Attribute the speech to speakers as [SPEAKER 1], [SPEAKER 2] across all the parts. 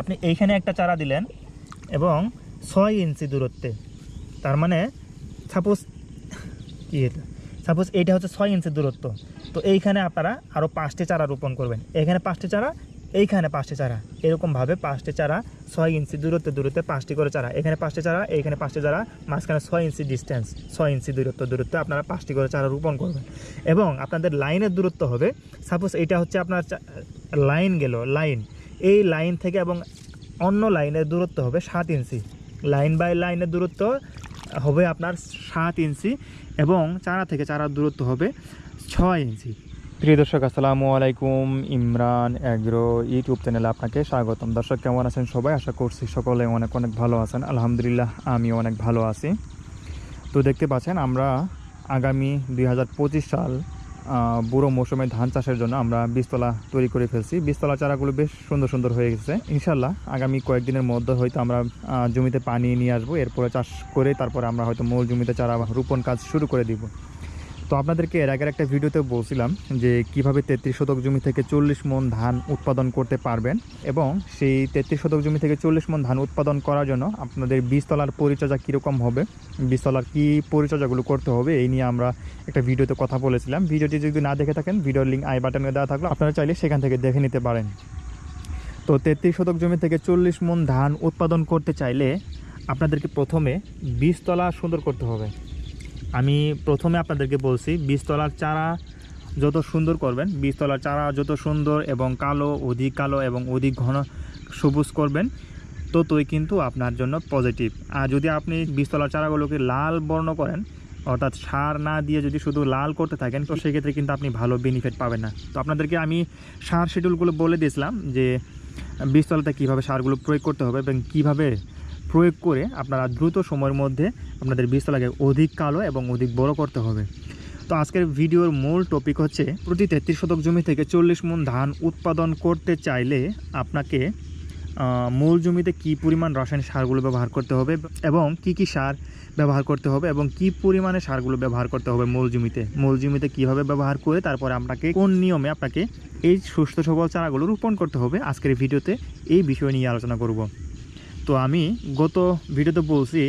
[SPEAKER 1] আপনি এইখানে একটা চারা দিলেন এবং ছয় ইঞ্চি দূরত্বে, তার মানে সাপোজ কি এটা? সাপোজ এইটা হচ্ছে ছয় ইঞ্চি দূরত্ব, তো এইখানে আপনারা আরও পাঁচটি চারা রোপণ করবেন। এখানে পাঁচটি চারা, এইখানে পাঁচটি চারা। এরকমভাবে পাঁচটি চারা ছয় ইঞ্চি দূরত্বে দূরত্বে পাঁচটি করে চারা। এখানে পাঁচটি চারা, এইখানে পাঁচটি চারা, মাঝখানে ছয় ইঞ্চি ডিস্টেন্স ছয় ইঞ্চি দূরত্ব দূরত্বে আপনারা পাঁচটি করে চারা রোপণ করবেন। এবং আপনাদের লাইনের দূরত্ব হবে সাপোজ এটা হচ্ছে আপনার লাইন গেল, লাইন। এই লাইন থেকে এবং অন্য লাইনের দূরত্ব হবে সাত ইঞ্চি। লাইন বাই লাইনের দূরত্ব হবে আপনার সাত ইঞ্চি এবং চারা থেকে চারার দূরত্ব হবে ছয় ইঞ্চি। প্রিয় দর্শক, আসসালামু আলাইকুম। ইমরান অ্যাগ্রো ইউটিউব চ্যানেলে আপনাকে স্বাগতম। দর্শক, কেমন আছেন সবাই? আশা করছি সকলে অনেক অনেক ভালো আছেন। আলহামদুলিল্লাহ আমি অনেক ভালো আছি। তো দেখতে পাচ্ছেন, আমরা আগামী দু হাজার পঁচিশ সাল বুড়ো মৌসুমে ধান চাষের জন্য আমরা বীজতলা তৈরি করে ফেলছি। বীজতলা চারাগুলো বেশ সুন্দর সুন্দর হয়ে গেছে। ইনশাল্লাহ আগামী কয়েকদিনের মধ্যে হয়তো আমরা জমিতে পানি নিয়ে আসব। এরপরে চাষ করে তারপরে আমরা হয়তো মূল জমিতে চারা রোপণ কাজ শুরু করে দিব। তো আপনাদেরকে এর আগের একটা ভিডিওতে বলছিলাম যে কীভাবে তেত্রিশ শতক জমি থেকে চল্লিশ মন ধান উৎপাদন করতে পারবেন এবং সেই তেত্রিশ শতক জমি থেকে চল্লিশ মন ধান উৎপাদন করার জন্য আপনাদের বীজতলার পরিচর্যা কীরকম হবে, বীজতলার কী পরিচর্যাগুলো করতে হবে এই নিয়ে আমরা একটা ভিডিওতে কথা বলেছিলাম। ভিডিওটি যদি না দেখে থাকেন, ভিডিওর লিঙ্ক আই বাটনে দেওয়া থাকল, আপনারা চাইলে সেখান থেকে দেখে নিতে পারেন। তো তেত্রিশ শতক জমি থেকে চল্লিশ মন ধান উৎপাদন করতে চাইলে আপনাদেরকে প্রথমে বীজতলা সুন্দর করতে হবে। আমি প্রথমে আপনাদেরকে বলছি, বীজতলার চারা যত সুন্দর করবেন, বীজতলার চারা যত সুন্দর এবং কালো, অধিক কালো এবং অধিক ঘন সবুজ করবেন, ততই কিন্তু আপনার জন্য পজিটিভ আর যদি আপনি বীজতলার চারাগুলোকে লাল বর্ণ করেন, অর্থাৎ সার না দিয়ে যদি শুধু লাল করতে থাকেন, তো সেক্ষেত্রে কিন্তু আপনি ভালো বেনিফিট পাবেন না। তো আপনাদেরকে আমি সার শিডিউলগুলো বলে দিয়েছিলাম যে, বীজতলাতে কীভাবে সারগুলো প্রয়োগ করতে হবে এবং কীভাবে প্রয়োগ করে আপনারা দ্রুত সময়ের মধ্যে আপনাদের বীজতলাকে অধিক কালো এবং অধিক বড় করতে হবে। তো আজকের ভিডিওর মূল টপিক হচ্ছে, প্রতি তেত্রিশ শতক জমি থেকে চল্লিশ মন ধান উৎপাদন করতে চাইলে আপনাকে মূল জমিতে কি পরিমাণ রাসায়নিক সারগুলো ব্যবহার করতে হবে এবং কি কি সার ব্যবহার করতে হবে এবং কি পরিমাণে সারগুলো ব্যবহার করতে হবে মূল জমিতে। মূল জমিতে কীভাবে ব্যবহার করে তারপরে আপনাকে কোন নিয়মে আপনাকে এই সুস্থ সবল চারাগুলো রোপণ করতে হবে আজকের ভিডিওতে এই বিষয় নিয়ে আলোচনা করব। তো আমি গত ভিডিওতে বলছি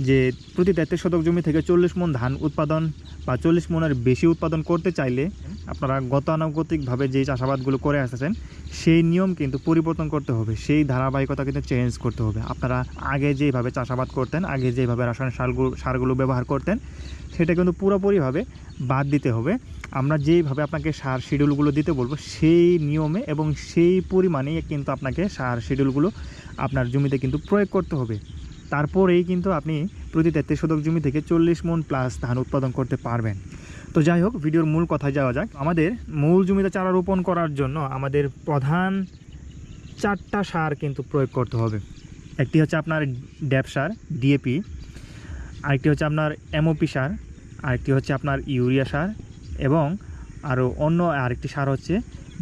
[SPEAKER 1] যে প্রতি তেত্রিশ শতক জমি থেকে চল্লিশ মন ধান উৎপাদন বা চল্লিশ মনের বেশি উৎপাদন করতে চাইলে আপনারা গতানুগতিকভাবে যেই চাষাবাদগুলো করে আসতেছেন, সেই নিয়ম কিন্তু পরিবর্তন করতে হবে। সেই ধারাবাহিকতা কিন্তু চেঞ্জ করতে হবে। আপনারা আগে যেভাবে চাষাবাদ করতেন, আগে যেভাবে রাসায়নিক সারগুলো সারগুলো ব্যবহার করতেন, সেটা কিন্তু পুরোপুরিভাবে বাদ দিতে হবে। আমরা যেইভাবে আপনাকে সার শিডিউলগুলো দিতে বলব, সেই নিয়মে এবং সেই পরিমাণেই কিন্তু আপনাকে সার শিডিউলগুলো আপনার জমিতে কিন্তু প্রয়োগ করতে হবে। তারপরেই কিন্তু আপনি প্রতি তেত্রিশ শতক জমি থেকে চল্লিশ মন প্লাস ধান উৎপাদন করতে পারবেন। তো যাই হোক, ভিডিওর মূল কথায় যাওয়া যাক। আমাদের মূল জমিতে চারা রোপণ করার জন্য আমাদের প্রধান চারটা সার কিন্তু প্রয়োগ করতে হবে। একটি হচ্ছে আপনার ড্যাপ সার ডিএপি আরেকটি হচ্ছে আপনার এমওপি সার, আরেকটি হচ্ছে আপনার ইউরিয়া সার এবং আরও অন্য আরেকটি সার হচ্ছে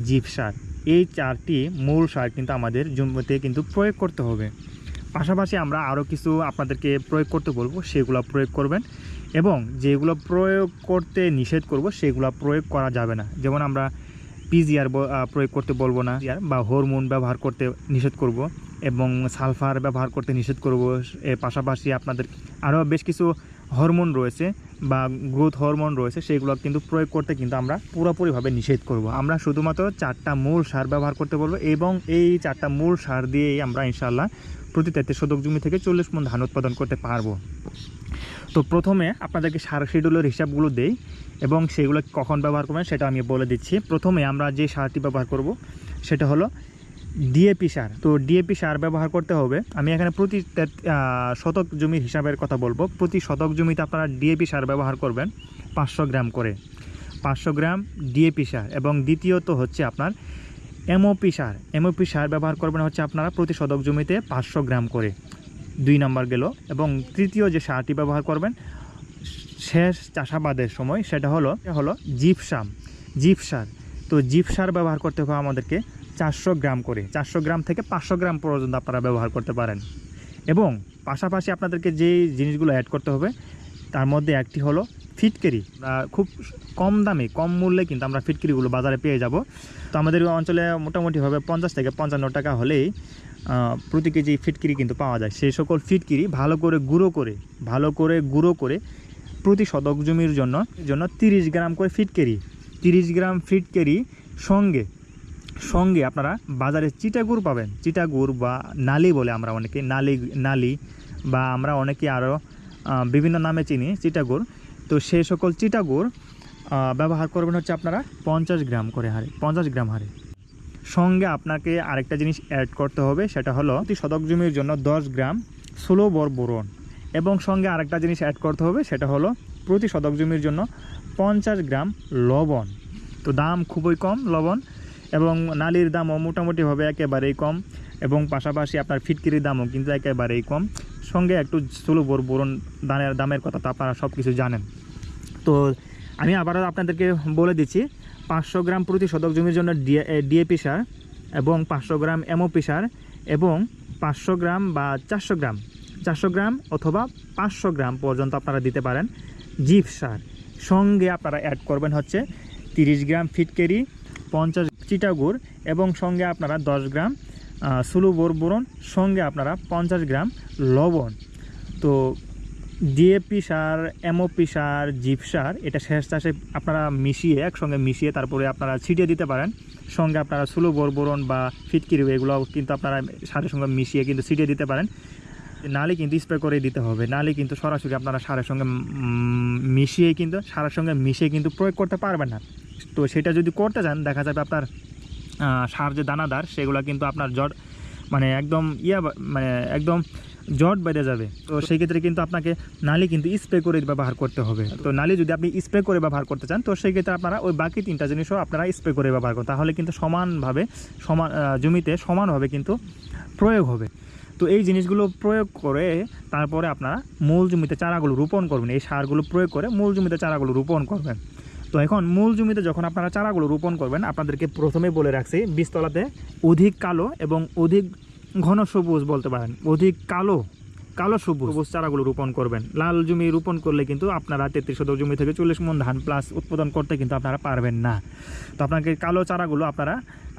[SPEAKER 1] জিপ সার। এই চারটি মূল সার কিন্তু আমাদের জমিতে কিন্তু প্রয়োগ করতে হবে। পাশাপাশি আমরা আরও কিছু আপনাদেরকে প্রয়োগ করতে বলব, সেগুলো প্রয়োগ করবেন এবং যেগুলো প্রয়োগ করতে নিষেধ করব, সেগুলো প্রয়োগ করা যাবে না। যেমন আমরা পিজিআর প্রয়োগ করতে বলব না। বা হরমোন ব্যবহার করতে নিষেধ করব এবং সালফার ব্যবহার করতে নিষেধ করব। পাশাপাশি আপনাদের আরও বেশ কিছু হরমোন রয়েছে বা গ্রোথ হরমোন রয়েছে, সেগুলো কিন্তু প্রয়োগ করতে কিন্তু আমরা পুরোপুরিভাবে নিষেধ করব। আমরা শুধুমাত্র চারটা মূল সার ব্যবহার করতে বলব এবং এই চারটা মূল সার দিয়েই আমরা ইনশাল্লাহ প্রতি তেত্রিশ শতক জমি থেকে চল্লিশ মন ধান উৎপাদন করতে পারব। তো প্রথমে আপনাদেরকে সার শিডিউলের হিসাবগুলো দেই এবং সেগুলো কখন ব্যবহার করবেন সেটা আমি বলে দিচ্ছি। প্রথমে আমরা যে সারটি ব্যবহার করব সেটা হলো ডিএপি সার। তো ডিএপি সার ব্যবহার করতে হবে। আমি এখানে প্রতি শতক জমির হিসাবের কথা বলব। প্রতি শতক জমিতে আপনারা ডিএপি সার ব্যবহার করবেন পাঁচশো গ্রাম করে। পাঁচশো গ্রাম ডিএপি সার এবং দ্বিতীয়ত হচ্ছে আপনার এমওপি সার। এমওপি সার ব্যবহার করবেন হচ্ছে আপনারা প্রতি শতক জমিতে পাঁচশো গ্রাম করে। দুই নাম্বার গেল এবং তৃতীয় যে সারটি ব্যবহার করবেন, শেষ চাষাবাদের সময় সেটা হলো হলো জিপসাম। জিপ সার তো জিপ সার ব্যবহার করতে হবে আমাদেরকে চারশো গ্রাম করে। চারশো গ্রাম থেকে পাঁচশো গ্রাম পর্যন্ত আপনারা ব্যবহার করতে পারেন। এবং পাশাপাশি আপনাদেরকে যে জিনিসগুলো অ্যাড করতে হবে, তার মধ্যে একটি হলো ফিটকেরি খুব কম দামে, কম মূল্যে কিন্তু আমরা ফিটকিরিগুলো বাজারে পেয়ে যাব। তো আমাদের অঞ্চলে মোটামুটিভাবে পঞ্চাশ থেকে পঞ্চান্ন টাকা হলেই প্রতি কেজি ফিটকিরি কিন্তু পাওয়া যায়। সেই সকল ফিটকিরি ভালো করে গুঁড়ো করে, ভালো করে গুঁড়ো করে প্রতি শতক জমির জন্য জন্য তিরিশ গ্রাম করে ফিটকেরি তিরিশ গ্রাম ফিটকেরি সঙ্গে সঙ্গে আপনারা বাজারে চিটাগুড় পাবেন। চিটাগুড় বা নালি বলে আমরা অনেকে, নালি নালি বা আমরা অনেকে আরও বিভিন্ন নামে চিনি, চিটাগুড়। তো সেই সকল চিটাগুড় ব্যবহার করবেন হচ্ছে আপনারা পঞ্চাশ গ্রাম করে হারে পঞ্চাশ গ্রাম হারে সঙ্গে আপনাকে আরেকটা জিনিস অ্যাড করতে হবে, সেটা হলো শতক জমির জন্য দশ গ্রাম ষোলো বর বোরন। এবং সঙ্গে আরেকটা জিনিস অ্যাড করতে হবে, সেটা হলো প্রতি শতক জমির জন্য পঞ্চাশ গ্রাম লবণ। তো দাম খুবই কম লবণ, এবং নালির দামও মোটামুটিভাবে একেবারেই কম, এবং পাশাপাশি আপনার ফিটকিরির দামও কিন্তু একেবারেই কম। সঙ্গে একটু ষোলো বর বোরন দানের, দামের কথা তো আপনারা সব কিছু জানেন। তো আমি আবারও আপনাদেরকে বলে দিচ্ছি, পাঁচশো গ্রাম প্রতি শতক জমির জন্য ডিএপি সার এবং পাঁচশো গ্রাম এমওপি সার এবং পাঁচশো গ্রাম বা চারশো গ্রাম চারশো গ্রাম অথবা পাঁচশো গ্রাম পর্যন্ত আপনারা দিতে পারেন জিপ সার। সঙ্গে আপনারা অ্যাড করবেন হচ্ছে তিরিশ গ্রাম ফিটকেরি পঞ্চাশ চিটাগুড় এবং সঙ্গে আপনারা দশ গ্রাম সুলু বোর বোরন, সঙ্গে আপনারা পঞ্চাশ গ্রাম লবণ। তো ডিএপি সার এমওপি সার জিপ সার, এটা শেষ চাষে আপনারা মিশিয়ে, একসঙ্গে মিশিয়ে তারপরে আপনারা ছিটিয়ে দিতে পারেন। সঙ্গে আপনারা সুলো বোর, বোরন বা ফিটকিরি এগুলো কিন্তু আপনারা সারের সঙ্গে মিশিয়ে কিন্তু ছিটিয়ে দিতে পারেন। নালে কিন্তু স্প্রে করে দিতে হবে। নালে কিন্তু সরাসরি আপনারা সারের সঙ্গে মিশিয়ে কিন্তু, সারের সঙ্গে মিশিয়ে কিন্তু প্রয়োগ করতে পারবেন না। তো সেটা যদি করতে চান, দেখা যাবে আপনার সার যে দানাদার, সেগুলো কিন্তু আপনার জট মানে একদম ইয়া মানে একদম জট বেড়ে যাবে। তো সেই ক্ষেত্রে কিন্তু আপনাকে নালি কিন্তু স্প্রে করে ব্যবহার করতে হবে। তো নালি যদি আপনি স্প্রে করে ব্যবহার করতে চান তো সেই ক্ষেত্রে আপনারা ওই বাকি তিনটা জিনিসও আপনারা স্প্রে করে ব্যবহার করুন। তাহলে কিন্তু সমানভাবে সমান জমিতে সমানভাবে কিন্তু প্রয়োগ হবে। তো এই জিনিসগুলো প্রয়োগ করে তারপরে আপনারা মূল জমিতে চারাগুলো রোপণ করবেন। এই সারগুলো প্রয়োগ করে মূল জমিতে চারাগুলো রোপণ করবেন। তো এখন মূল জমিতে যখন আপনারা চারাগুলো রোপণ করবেন আপনাদেরকে প্রথমে বলে রাখছি বীজতলাতে অধিক কালো এবং অধিক ঘন সবুজ বলতে পারেন। অধিক কালো কালো সবুজ সবুজ চারাগুলো রোপণ করবেন। লাল জমি রোপণ করলে কিন্তু আপনারা তেত্রিশ শতক জমি থেকে চল্লিশ মন ধান প্লাস উৎপাদন করতে কিন্তু আপনারা পারবেন না। তো আপনাকে কালো চারাগুলো আপনারা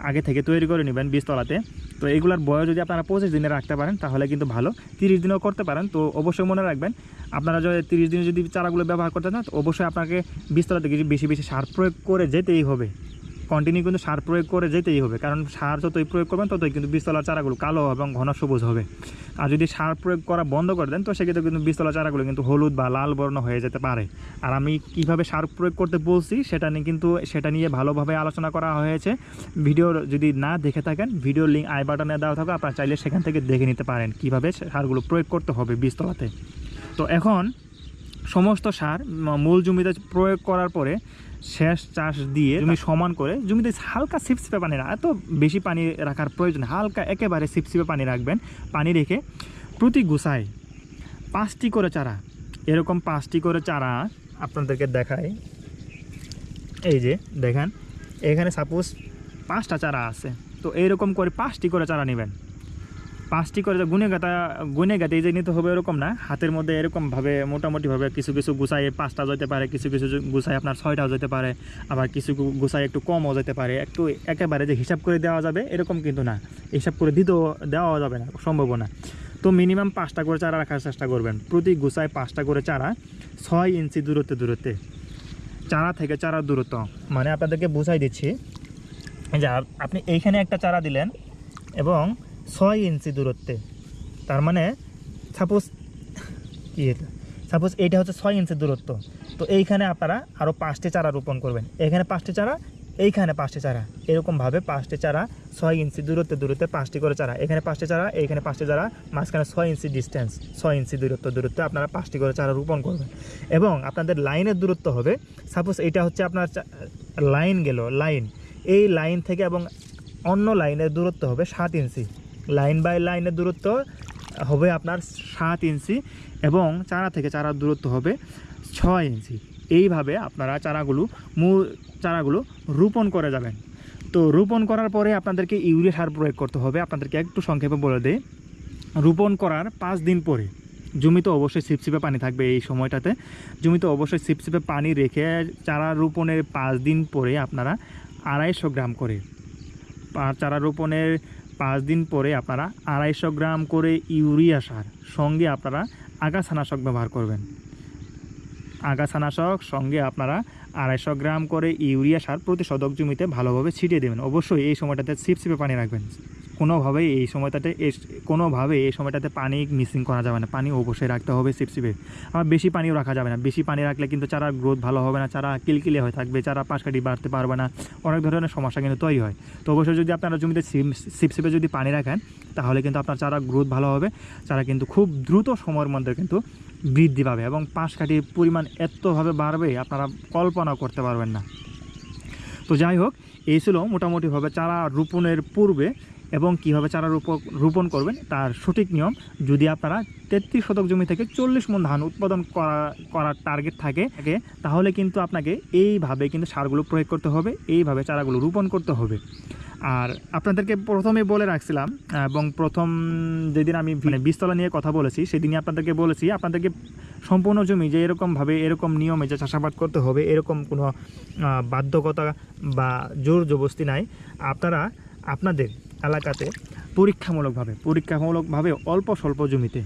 [SPEAKER 1] আগে থেকে তৈরি করে নেবেন বীজতলাতে। তো এগুলার বয়স যদি আপনারা পঁচিশ দিনে রাখতে পারেন, তাহলে কিন্তু ভালো। তিরিশ দিনেও করতে পারেন। তো অবশ্যই মনে রাখবেন, আপনারা যদি তিরিশ দিনে যদি চারাগুলো ব্যবহার করতে চান অবশ্যই আপনাকে বীজতলা থেকে বেশি বেশি সার প্রয়োগ করে যেতেই হবে। কন্টিনিউ কিন্তু সার প্রয়োগ করে যেতেই হবে। কারণ সার যতই প্রয়োগ করবেন, ততই কিন্তু বীজতলার চারাগুলো কালো এবং ঘন সবুজ হবে। আর যদি সার প্রয়োগ করা বন্ধ করে দেন, তো সেক্ষেত্রে কিন্তু বীজতলা চারাগুলো কিন্তু হলুদ বা লাল বর্ণ হয়ে যেতে পারে। আর আমি কীভাবে সার প্রয়োগ করতে বলছি, সেটা নিয়ে কিন্তু, সেটা নিয়ে ভালোভাবে আলোচনা করা হয়েছে। ভিডিওর যদি না দেখে থাকেন, ভিডিও লিঙ্ক আই বাটনে দেওয়া থাকে আপনারা চাইলে সেখান থেকে দেখে নিতে পারেন কীভাবে সারগুলো প্রয়োগ করতে হবে বীজতলাতে। তো এখন সমস্ত সার মূল জমিতে প্রয়োগ করার পরে শেষ চাষ দিয়ে জমি সমান করে, জমিতে হালকা সিপসিপে পানি এত বেশি পানি রাখার প্রয়োজন হালকা একেবারে সিপসিপে পানি রাখবেন, পানি রেখে প্রতি গুছায় পাঁচটি করে চারা। এরকম পাঁচটি করে চারা আপনাদেরকে দেখায় এই যে দেখেন, এখানে সাপোজ পাঁচটা চারা আছে। তো এইরকম করে পাঁচটি করে চারা নেবেন। পাঁচটি করে গুনে গাতা গুনে গাতে যে নিতে হবে এরকম না, হাতের মধ্যে এরকমভাবে মোটামুটিভাবে কিছু কিছু গুছাই পাঁচটা যেতে পারে, কিছু কিছু গুছাই আপনার ছয়টাও যেতে পারে, আবার কিছু গুছাই একটু কমও যেতে পারে, একটু একেবারে যে হিসাব করে দেওয়া যাবে এরকম কিন্তু না, হিসাব করে দিতেও দেওয়া যাবে না সম্ভব না। তো মিনিমাম পাঁচটা করে চারা রাখার চেষ্টা করবেন, প্রতি গুছায় পাঁচটা করে চারা ছয় ইঞ্চি দূরত্বে দূরত্বে, চারা থেকে চারা দূরত্ব মানে আপনাদেরকে বুঝাই দিচ্ছি যে আপনি এইখানে একটা চারা দিলেন এবং ছয় ইঞ্চি দূরত্বে। তার মানে সাপোজ কি এটা? সাপোজ এইটা হচ্ছে ছয় ইঞ্চি দূরত্ব। তো এইখানে আপনারা আরও পাঁচটি চারা রোপণ করবেন। এখানে পাঁচটি চারা, এইখানে পাঁচটি চারা। এরকমভাবে পাঁচটি চারা ছয় ইঞ্চি দূরত্বে দূরত্বে পাঁচটি করে চারা। এখানে পাঁচটি চারা, এইখানে পাঁচটি চারা, মাঝখানে ছয় ইঞ্চি ডিস্টেন্স ছয় ইঞ্চি দূরত্ব দূরত্বে আপনারা পাঁচটি করে চারা রোপণ করবেন। এবং আপনাদের লাইনের দূরত্ব হবে সাপোজ এটা হচ্ছে আপনার লাইন গেল, লাইন। এই লাইন থেকে এবং অন্য লাইনের দূরত্ব হবে সাত ইঞ্চি। লাইন বাই লাইনের দূরত্ব হবে আপনার সাত ইঞ্চি এবং চারা থেকে চারার দূরত্ব হবে ছয় ইঞ্চি। এইভাবে আপনারা চারাগুলো মূল চারাগুলো রোপণ করে যাবেন। তো রোপণ করার পরে আপনাদেরকে ইউরিয়া সার প্রয়োগ করতে হবে। আপনাদেরকে একটু সংক্ষেপে বলে দেয় রোপণ করার পাঁচ দিন পরে জমিতে অবশ্যই ছিপছিপে পানি থাকবে এই সময়টাতে। জমিতে অবশ্যই ছিপছিপে পানি রেখে চারা রোপণের পাঁচ দিন পরে আপনারা আড়াইশো গ্রাম করে চারা রোপণের পাঁচ দিন পরে আপনারা আড়াইশো গ্রাম করে ইউরিয়া সার সঙ্গে আপনারা আগাছানাশক ব্যবহার করবেন। আগাছানাশক সঙ্গে আপনারা আড়াইশো গ্রাম করে ইউরিয়া সার প্রতি শতক জমিতে ভালোভাবে ছিটিয়ে দেবেন। অবশ্যই এই সময়টাতে ছিপছিপে পানি রাখবেন। কোনোভাবেই এই সময়টাতে এস- কোনোভাবে এই সময়টাতে পানি মিসিং করা যাবে না। পানি অবশ্যই রাখতে হবে সিপসিপে আবার বেশি পানিও রাখা যাবে না। বেশি পানি রাখলে কিন্তু চারার গ্রোথ ভালো হবে না, চারা কিলকিলে হয়ে থাকবে, চারা পাশকাঠি বাড়তে পারবে না। অনেক ধরনের সমস্যা কিন্তু তৈরি হয়। তো অবশ্যই যদি আপনারা জমিতে সিপসিপে যদি পানি রাখেন, তাহলে কিন্তু আপনার চারা গ্রোথ ভালো হবে। চারা কিন্তু খুব দ্রুত সময়ের মধ্যে কিন্তু বৃদ্ধি পাবে এবং পাশকাঠির পরিমাণ এতভাবে বাড়বে, আপনারা কল্পনা করতে পারবেন না। তো যাই হোক, এই ছিল মোটামুটিভাবে চারা রোপণের পূর্বে এবং কীভাবে চারা রোপ রোপণ করবেন তার সঠিক নিয়ম যদি আপনারা তেত্রিশ শতক জমি থেকে চল্লিশ মন ধান উৎপাদন করা, করার টার্গেট থাকে তাহলে কিন্তু আপনাকে এইভাবে কিন্তু সারগুলো প্রয়োগ করতে হবে, এইভাবে চারাগুলো রোপণ করতে হবে। আর আপনাদেরকে প্রথমে বলে রাখছিলাম, এবং প্রথম যেদিন আমি মানে বীজতলা নিয়ে কথা বলেছি, সেদিনই আপনাদেরকে বলেছি, আপনাদেরকে সম্পূর্ণ জমি যে এরকমভাবে, এরকম নিয়মে যে চাষাবাদ করতে হবে, এরকম কোনো বাধ্যকতা বা জোর জবস্তি নাই। আপনারা, আপনাদের এলাকাতে পরীক্ষামূলকভাবে পরীক্ষামূলকভাবে অল্প স্বল্প জমিতে,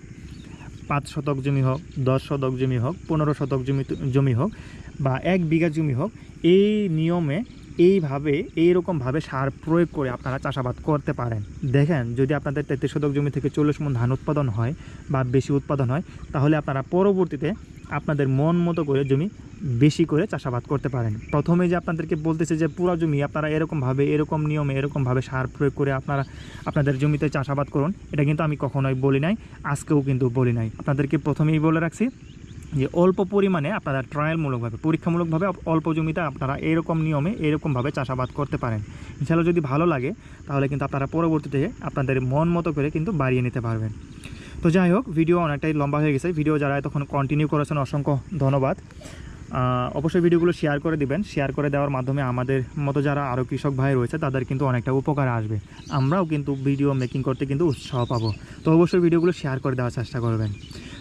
[SPEAKER 1] পাঁচ শতক জমি হোক, দশ শতক জমি হোক, পনেরো শতক জমি জমি হোক বা এক বিঘা জমি হোক, এই নিয়মে এইভাবে, এইরকমভাবে সার প্রয়োগ করে আপনারা চাষাবাদ করতে পারেন। দেখেন, যদি আপনাদের তেত্রিশ শতক জমি থেকে চল্লিশ মন ধান উৎপাদন হয় বা বেশি উৎপাদন হয়, তাহলে আপনারা পরবর্তীতে আপনাদের মন মতো করে জমি বেশি করে চাষাবাদ করতে পারেন। প্রথমে যে আপনাদেরকে বলতেছে যে পুরো জমি আপনারা এরকমভাবে, এরকম নিয়মে, এরকমভাবে সার প্রয়োগ করে আপনারা আপনাদের জমিতে চাষাবাদ করুন, এটা কিন্তু আমি কখনোই বলি নাই, আজকেও কিন্তু বলি নাই। আপনাদেরকে প্রথমেই বলে রাখছি যে অল্প পরিমাণে আপনারা ট্রায়ালমূলকভাবে পরীক্ষামূলকভাবে অল্প জমিতে আপনারা এরকম নিয়মে, এরকমভাবে চাষাবাদ করতে পারেন। ইনশাআল্লাহ যদি ভালো লাগে, তাহলে কিন্তু আপনারা পরবর্তীতে আপনাদের মন মতো করে কিন্তু বাড়িয়ে নিতে পারবেন। তো যাই হোক ভিডিও অনেকটাই লম্বা হয়ে গেছে। ভিডিও যারা তখন কন্টিনিউ করেছেন, অসংখ্য ধন্যবাদ। অবশ্যই ভিডিওগুলো শেয়ার করে দিবেন। শেয়ার করে দেওয়ার মাধ্যমে আমাদের মতো যারা আরও কৃষক ভাই রয়েছে, তাদের কিন্তু অনেকটা উপকার আসবে। আমরাও কিন্তু ভিডিও মেকিং করতে কিন্তু উৎসাহ পাবো। তো অবশ্যই ভিডিওগুলো শেয়ার করে দেওয়ার চেষ্টা করবেন।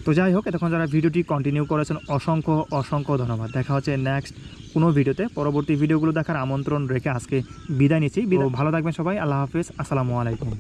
[SPEAKER 1] তো যাই হোক, এতক্ষণ যারা ভিডিওটি কন্টিনিউ করেছেন, অসংখ্য অসংখ্য ধন্যবাদ। দেখা হচ্ছে নেক্সট কোনো ভিডিওতে পরবর্তী ভিডিওগুলো দেখার আমন্ত্রণ রেখে আজকে বিদায় নিচ্ছি। ভালো থাকবেন সবাই। আল্লাহ হাফিজ। আসসালামু আলাইকুম।